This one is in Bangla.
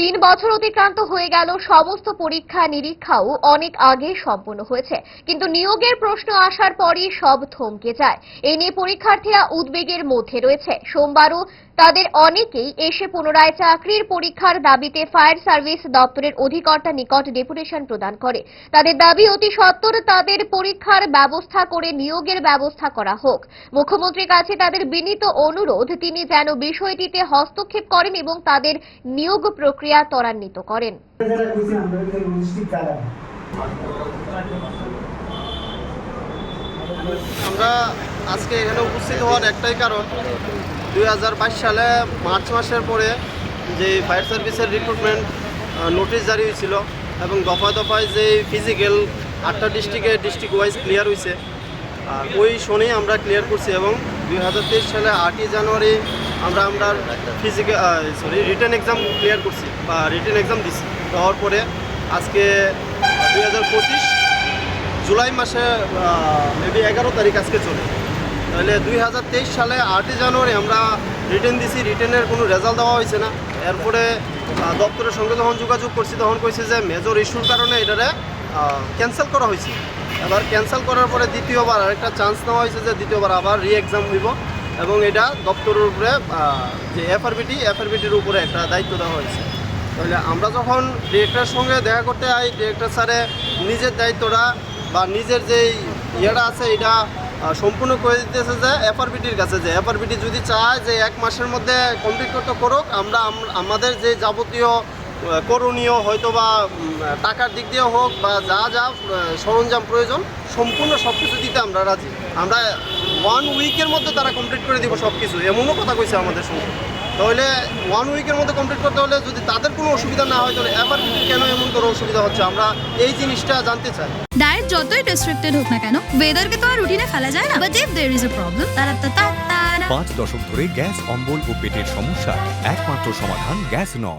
তিন বছর অতিক্রান্ত হয়ে গেল, সমস্ত পরীক্ষা নিরীক্ষাও অনেক আগে সম্পন্ন হয়েছে। কিন্তু নিয়োগের প্রশ্ন আসার পরই সব থমকে যায়। এই নিয়ে পরীক্ষার্থীরা উদ্বেগের মধ্যে রয়েছে। সোমবারও তাদের অনেকেই এসে পুনরায় চাকরির পরীক্ষার দাবিতে ফায়ার সার্ভিস দপ্তরের অধিকর্তা নিকট ডেপুটেশন প্রদান করে। তাদের দাবি, অতি সত্বর তাদের পরীক্ষার ব্যবস্থা করে নিয়োগের ব্যবস্থা করা হোক। মুখ্যমন্ত্রীর কাছে তাদের বিনীত অনুরোধ, তিনি যেন বিষয়টিতে হস্তক্ষেপ করেন এবং তাদের নিয়োগ প্রক্রিয়া ত্বরান্বিত করেন। আমরা আজকে এখানে উপস্থিত হওয়ার একটাই কারণ, দুই হাজার বাইশ সালে মার্চ মাসের পরে যে ফায়ার সার্ভিসের রিক্রুটমেন্ট নোটিশ জারি হয়েছিল এবং দফায় দফায় যে ফিজিক্যাল আটটা ডিস্ট্রিক্টে ডিস্ট্রিক্ট ওয়াইজ ক্লিয়ার হয়েছে। আর ওই শনি আমরা ক্লিয়ার করছি এবং দুই হাজার তেইশ সালে আটই জানুয়ারি আমরা আমরা physical sorry return exam clear করছি, বা রিটেন এক্সাম দিছি। দেওয়ার পরে আজকে দু হাজার পঁচিশ জুলাই মাসে মেবি এগারো তারিখ আজকে চলে। তাহলে দুই হাজার তেইশ সালে আটই জানুয়ারি আমরা রিটার্ন দিছি রিটার্নের কোনো রেজাল্ট দেওয়া হয়েছে না। এরপরে দপ্তরের সঙ্গে যখন যোগাযোগ করছি, তখন কইছে যে মেজর ইস্যুর কারণে এটারে ক্যান্সেল করা হয়েছে। এবার ক্যান্সেল করার পরে দ্বিতীয়বার আরেকটা চান্স নেওয়া হয়েছে যে দ্বিতীয়বার আবার রি এক্সাম হইব। এবং এটা দপ্তরের উপরে যে এফআরবিটি এফআরবিটির উপরে একটা দায়িত্ব দেওয়া হয়েছে। তাহলে আমরা যখন ডিরেক্টরের সঙ্গে দেখা করতে যাই ডিরেক্টর স্যারে নিজের দায়িত্বটা বা নিজের যে ইয়েটা আছে, এটা সম্পূর্ণ করে দিতেছে যে এফআরবিটির কাছে, যে এফআরবিটি যদি চায় যে এক মাসের মধ্যে কমপ্লিট করতে করুক আমরা, আমাদের যে যাবতীয় করণীয় হয়তো বা টাকার দিক দিয়ে হোক বা যা যা সরঞ্জাম প্রয়োজন সম্পূর্ণ সব কিছু দিতে আমরা রাজি। আমরা ওয়ান উইকের মধ্যে তারা কমপ্লিট করে দিব সব কিছু এমনও কথা কইছে আমাদের সঙ্গে। তাহলে ওয়ান উইকের মধ্যে কমপ্লিট করতে হলে যদি তাদের কোনো অসুবিধা না হয় তাহলে এফআরবিটির কেন এমন করে অসুবিধা হচ্ছে? আমরা এই জিনিসটা জানতে চাই। ডায়েট যতই রেস্ট্রিক্টেড হোক না কেন ওয়েদারকে তো আর রুটিনে ফেলা যায় না। But if there is a problem তারা তা পাঁচ দশক ধরে গ্যাস অম্বল ও পেটের সমস্যা একমাত্র সমাধান গ্যাস নল।